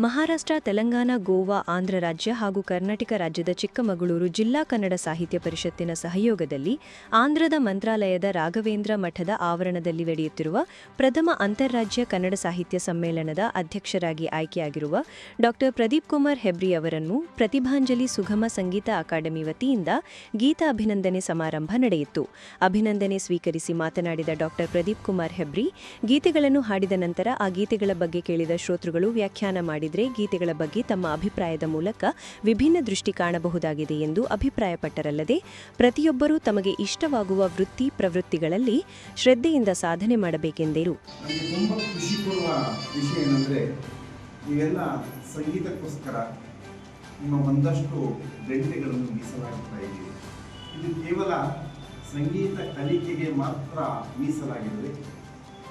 ಮಹಾರಾಷ್ಟ್ರ, ತೆಲಂಗಾಣ, ಗೋವಾ, ಆಂಧ್ರ ರಾಜ್ಯ ಹಾಗೂ ಕರ್ನಾಟಕ ರಾಜ್ಯದ ಚಿಕ್ಕಮಗಳೂರು ಜಿಲ್ಲಾ ಕನ್ನಡ ಸಾಹಿತ್ಯ ಪರಿಷತ್ತಿನ ಸಹಯೋಗದಲ್ಲಿ ಆಂಧ್ರದ ಮಂತ್ರಾಲಯದ ರಾಘವೇಂದ್ರ ಮಠದ ಆವರಣದಲ್ಲಿ ನಡೆಯುತ್ತಿರುವ ಪ್ರಥಮ ಅಂತಾರಾಜ್ಯ ಕನ್ನಡ ಸಾಹಿತ್ಯ ಸಮ್ಮೇಳನದ ಅಧ್ಯಕ್ಷರಾಗಿ ಆಯ್ಕೆಯಾಗಿರುವ ಡಾ. ಪ್ರದೀಪ್ ಕುಮಾರ್ ಹೆಬ್ರಿ ಅವರನ್ನು ಪ್ರತಿಭಾಂಜಲಿ ಸುಗಮ ಸಂಗೀತ ಅಕಾಡೆಮಿ ವತಿಯಿಂದ ಗೀತ ಅಭಿನಂದನೆ ಸಮಾರಂಭ ನಡೆಯಿತು. ಅಭಿನಂದನೆ ಸ್ವೀಕರಿಸಿ ಮಾತನಾಡಿದ ಡಾ. ಪ್ರದೀಪ್ ಕುಮಾರ್ ಹೆಬ್ರಿ, ಗೀತೆಗಳನ್ನು ಹಾಡಿದ ನಂತರ ಆ ಗೀತೆಗಳ ಬಗ್ಗೆ ಕೇಳಿದ ಶ್ರೋತೃಗಳು ವ್ಯಾಖ್ಯಾನ ಮಾಡಿದ್ರೆ ಗೀತೆಗಳ ಬಗ್ಗೆ ತಮ್ಮ ಅಭಿಪ್ರಾಯದ ಮೂಲಕ ವಿಭಿನ್ನ ದೃಷ್ಟಿ ಕಾಣಬಹುದಾಗಿದೆ ಎಂದು ಅಭಿಪ್ರಾಯಪಟ್ಟರಲ್ಲದೆ, ಪ್ರತಿಯೊಬ್ಬರೂ ತಮಗೆ ಇಷ್ಟವಾಗುವ ವೃತ್ತಿ ಪ್ರವೃತ್ತಿಗಳಲ್ಲಿ ಶ್ರದ್ಧೆಯಿಂದ ಸಾಧನೆ ಮಾಡಬೇಕೆಂದರು. ಸಂಗೀತಕ್ಕೋಸ್ಕರ ನಿಮ್ಮ ಇದು ಕೇವಲ ಸಂಗೀತ ಕಲಿಕೆಗೆ ಮಾತ್ರ ಮೀಸಲಾಗಿದೆ.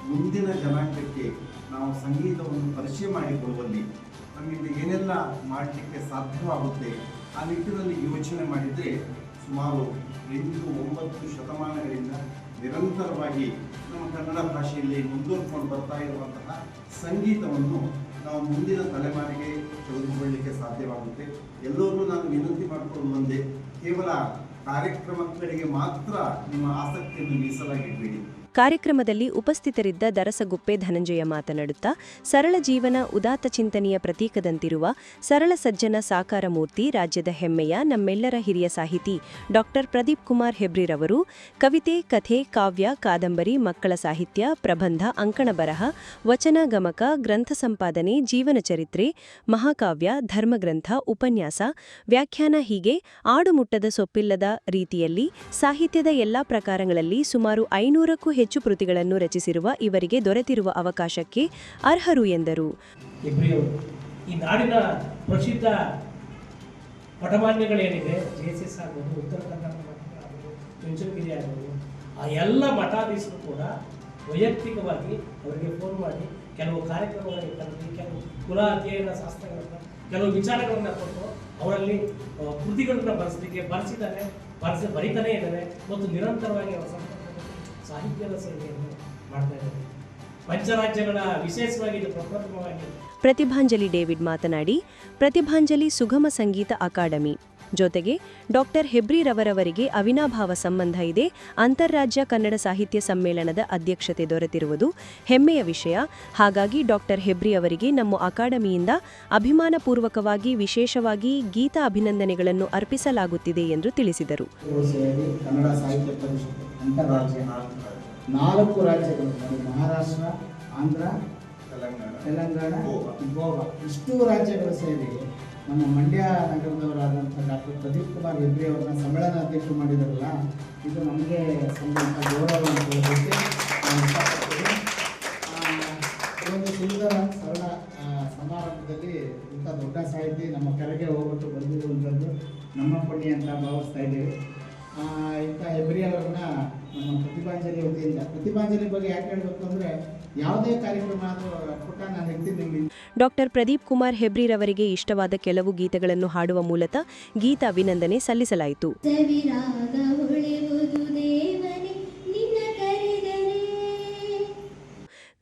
ಮುಂದಿನ ಜನಾಂಗಕ್ಕೆ ನಾವು ಸಂಗೀತವನ್ನು ಪರಿಚಯ ಮಾಡಿಕೊಳ್ಳುವಲ್ಲಿ ನಮ್ಮಿಂದ ಏನೆಲ್ಲ ಮಾಡಲಿಕ್ಕೆ ಸಾಧ್ಯವಾಗುತ್ತೆ, ಆ ನಿಟ್ಟಿನಲ್ಲಿ ಯೋಚನೆ ಮಾಡಿದರೆ ಸುಮಾರು ಎಂಟು ಒಂಬತ್ತು ಶತಮಾನಗಳಿಂದ ನಿರಂತರವಾಗಿ ನಮ್ಮ ಕನ್ನಡ ಭಾಷೆಯಲ್ಲಿ ಮುಂದುವರ್ಕೊಂಡು ಬರ್ತಾ ಇರುವಂತಹ ಸಂಗೀತವನ್ನು ನಾವು ಮುಂದಿನ ತಲೆಮಾರಿಗೆ ತೆಗೆದುಕೊಳ್ಳಲಿಕ್ಕೆ ಸಾಧ್ಯವಾಗುತ್ತೆ. ಎಲ್ಲರೂ ನಾನು ವಿನಂತಿ ಮಾಡಿಕೊಂಡು ಬಂದೆ, ಕೇವಲ ಕಾರ್ಯಕ್ರಮಗಳಿಗೆ ಮಾತ್ರ ನಿಮ್ಮ ಆಸಕ್ತಿಯನ್ನು ಮೀಸಲಾಗಿಡಬೇಡಿ. ಕಾರ್ಯಕ್ರಮದಲ್ಲಿ ಉಪಸ್ಥಿತರಿದ್ದ ದರಸಗುಪ್ಪೆ ಧನಂಜಯ ಮಾತನಾಡುತ್ತಾ, ಸರಳ ಜೀವನ, ಉದಾತ್ತ ಚಿಂತನೆಯ ಪ್ರತೀಕದಂತಿರುವ ಸರಳ ಸಜ್ಜನ ಸಾಕಾರ ಮೂರ್ತಿ, ರಾಜ್ಯದ ಹೆಮ್ಮೆಯ ನಮ್ಮೆಲ್ಲರ ಹಿರಿಯ ಸಾಹಿತಿ ಡಾಕ್ಟರ್ ಪ್ರದೀಪ್ ಕುಮಾರ್ ಹೆಬ್ರಿರವರು ಕವಿತೆ, ಕಥೆ, ಕಾವ್ಯ, ಕಾದಂಬರಿ, ಮಕ್ಕಳ ಸಾಹಿತ್ಯ, ಪ್ರಬಂಧ, ಅಂಕಣ ಬರಹ, ವಚನ ಗಮಕ, ಗ್ರಂಥ ಸಂಪಾದನೆ, ಜೀವನ ಚರಿತ್ರೆ, ಮಹಾಕಾವ್ಯ, ಧರ್ಮಗ್ರಂಥ, ಉಪನ್ಯಾಸ, ವ್ಯಾಖ್ಯಾನ ಹೀಗೆ ಆಡುಮುಟ್ಟದ ಸೊಪ್ಪಿಲ್ಲದ ರೀತಿಯಲ್ಲಿ ಸಾಹಿತ್ಯದ ಎಲ್ಲಾ ಪ್ರಕಾರಗಳಲ್ಲಿ ಸುಮಾರು ಐನೂರಕ್ಕೂ ಹೆಚ್ಚು ಕೃತಿಗಳನ್ನು ರಚಿಸಿರುವ ಇವರಿಗೆ ದೊರೆತಿರುವ ಅವಕಾಶಕ್ಕೆ ಅರ್ಹರು ಎಂದರು. ಈ ನಾಡಿನ ಪ್ರಸಿದ್ಧ ಮಠಮಾನ್ಯಗಳೇನಿದೆ ಜೆ ಎಸ್ ಎಸ್ ಆಗ್ಬೋದು, ಉತ್ತರ ಕನ್ನಡ ಆಗ್ಬೋದು ಚುಂಚನಗಿರಿ ಆಗ್ಬೋದು, ಆ ಎಲ್ಲ ಮಠಾಧೀಶರು ಕೂಡ ವೈಯಕ್ತಿಕವಾಗಿ ಅವರಿಗೆ ಫೋನ್ ಮಾಡಿ ಕೆಲವು ಕಾರ್ಯಕ್ರಮಗಳಿಗೆ ಕರೆದು, ಕೆಲವು ಕುಲ ಅಧ್ಯಯನ ಶಾಸ್ತ್ರಗಳನ್ನು, ಕೆಲವು ವಿಚಾರಗಳನ್ನು ಕೊಟ್ಟು ಅವರಲ್ಲಿ ಕೃತಿಗಳನ್ನು ಬರೆಸಲಿಕ್ಕೆ ಬರೆಸಿದ್ದಾರೆ, ಬರೆಸಿ, ಬರಿತಾನೇ ಇದ್ದಾರೆ, ಮತ್ತು ನಿರಂತರವಾಗಿ ಅವರ ಸಾಹಿತ್ಯದ ಸೇವೆಯನ್ನು ಮಾಡ್ತಾ ಇದ್ದಾರೆ. ಪಂಚರಾಜ್ಯಗಳ ವಿಶೇಷವಾಗಿ ಇದು ಪ್ರಪ್ರಥಮವಾಗಿ ಪ್ರತಿಭಾಂಜಲಿ ಡೇವಿಡ್ ಮಾತನಾಡಿ, ಪ್ರತಿಭಾಂಜಲಿ ಸುಗಮ ಸಂಗೀತ ಅಕಾಡೆಮಿ. ಜೊತೆಗೆ ಡಾಕ್ಟರ್ ಹೆಬ್ರಿರವರವರಿಗೆ ಅವಿನಾಭಾವ ಸಂಬಂಧ ಇದೆ. ಅಂತಾರಾಜ್ಯ ಕನ್ನಡ ಸಾಹಿತ್ಯ ಸಮ್ಮೇಳನದ ಅಧ್ಯಕ್ಷತೆ ದೊರೆತಿರುವುದು ಹೆಮ್ಮೆಯ ವಿಷಯ. ಹಾಗಾಗಿ ಡಾಕ್ಟರ್ ಹೆಬ್ರಿ ಅವರಿಗೆ ನಮ್ಮ ಅಕಾಡೆಮಿಯಿಂದ ಅಭಿಮಾನಪೂರ್ವಕವಾಗಿ ವಿಶೇಷವಾಗಿ ಗೀತಾ ಅಭಿನಂದನೆಗಳನ್ನು ಅರ್ಪಿಸಲಾಗುತ್ತಿದೆ ಎಂದು ತಿಳಿಸಿದರು. ಕನ್ನಡ ಸಾಹಿತ್ಯ ಪರಿಷತ್ ಅಂತಾರಾಜ್ಯ ನಾಲ್ಕು ರಾಜ್ಯಗಳು ಮಹಾರಾಷ್ಟ್ರ ಆಂಧ್ರ ತೆಲಂಗಾಣ. ಗೋವಾ. ಇಷ್ಟು ರಾಜ್ಯಗಳ ಸೇರಿ ನಮ್ಮ ಮಂಡ್ಯ ನಗರದವರಾದಂಥ ಡಾಕ್ಟರ್ ಪ್ರದೀಪ್ ಕುಮಾರ್ ಹೆಬ್ರಿ ಅವರನ್ನ ಸಮ್ಮೇಳನ ಅಧ್ಯಕ್ಷರು ಮಾಡಿದಾರಲ್ಲ, ಇದು ನಮಗೆ ಸಂಬಂಧ ಗೌರವ ಅಂತ ಹೇಳೋದಕ್ಕೆ ಒಂದು ಸುಂದರ ಸರಳ ಸಮಾರಂಭದಲ್ಲಿ ಇಂಥ ದೊಡ್ಡ ಸಾಹಿತಿ ನಮ್ಮ ಕೆರೆಗೆ ಹೋಗ್ಬಿಟ್ಟು ಬಂದಿರುವಂಥದ್ದು ನಮ್ಮ ಪುಣ್ಯ ಅಂತ ಭಾವಿಸ್ತಾ ಇದ್ದೀವಿ. ಇಂಥ ಹೆಬ್ರಿ ಅವರನ್ನ ನಮ್ಮ ಪ್ರತಿಭಾಂಜಲಿ ವತಿಯಿಂದ ಪ್ರತಿಭಾಂಜಲಿ ಬಗ್ಗೆ ಯಾಕೆ ಹೇಳಬೇಕು ಅಂದ್ರೆ ಯಾವುದೇ ಕಾರ್ಯಕ್ರಮ ಪುಟ್ಟ ನಾನು ಇರ್ತೀನಿ ಡಾಕ್ಟರ್ ಪ್ರದೀಪ್ ಕುಮಾರ್ ಹೆಬ್ರಿರವರಿಗೆ ಇಷ್ಟವಾದ ಕೆಲವು ಗೀತೆಗಳನ್ನು ಹಾಡುವ ಮೂಲಕ ಗೀತ ಅಭಿನಂದನೆ ಸಲ್ಲಿಸಲಾಯಿತು. ಸವಿರಾಗ ಹೊಳೆವುದು ದೇವನೇ ನಿನ್ನ ಕರೆದರೆ.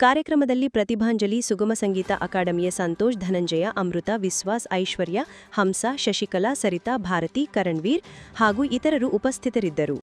ಕಾರ್ಯಕ್ರಮದಲ್ಲಿ ಪ್ರತಿಭಾಂಜಲಿ ಸುಗಮ ಸಂಗೀತ ಅಕಾಡೆಮಿಯ ಸಂತೋಷ್ ಧನಂಜಯ ಅಮೃತ ವಿಶ್ವಾಸ್ ಐಶ್ವರ್ಯ ಹಂಸ ಶಶಿಕಲಾ ಸರಿತಾ ಭಾರತಿ ಕರಣ್ವೀರ್ ಹಾಗೂ ಇತರರು ಉಪಸ್ಥಿತರಿದ್ದರು.